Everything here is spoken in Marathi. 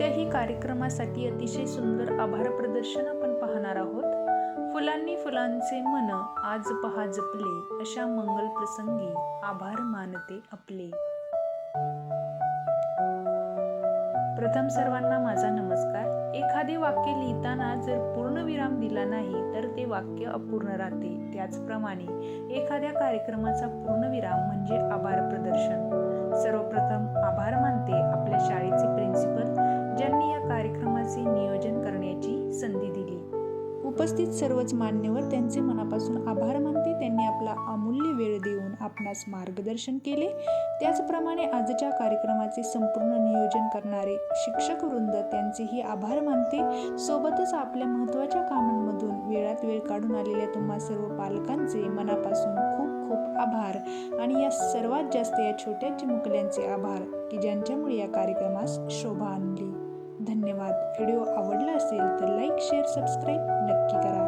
कोणत्याही कार्यक्रमासाठी अतिशय सुंदर आभार प्रदर्शन आपण पाहणार आहोत. फुलांनी फुलांचे मन आज पहा जपले अशा मंगल प्रसंगी आभार मानते आपले. प्रथम सर्वांना माझा नमस्कार. एखादे वाक्य लिहिताना जर पूर्णविराम दिला नाही तर ते वाक्य अपूर्ण राहते. त्याचप्रमाणे एखाद्या कार्यक्रमाचा पूर्णविराम म्हणजे आभार प्रदर्शन. सर्वप्रथम उपस्थित सर्वच मान्यवर त्यांचे मनापासून आभार मानते. त्यांनी आपला अमूल्य वेळ देऊन आपणास मार्गदर्शन केले. त्याचप्रमाणे आजच्या कार्यक्रमाचे संपूर्ण नियोजन करणारे शिक्षक वृंद त्यांचेही आभार मानते. सोबतच आपल्या महत्त्वाच्या कामांमधून वेळात वेळ काढून आलेल्या तुम्हा सर्व पालकांचे मनापासून खूप खूप आभार. आणि या सर्वात जास्त या छोट्या चिमुकल्यांचे आभार की ज्यांच्यामुळे या कार्यक्रमास शोभा आणली. धन्यवाद. व्हिडिओ आवडला असेल तर लाईक शेअर सबस्क्राईब नक्की करा.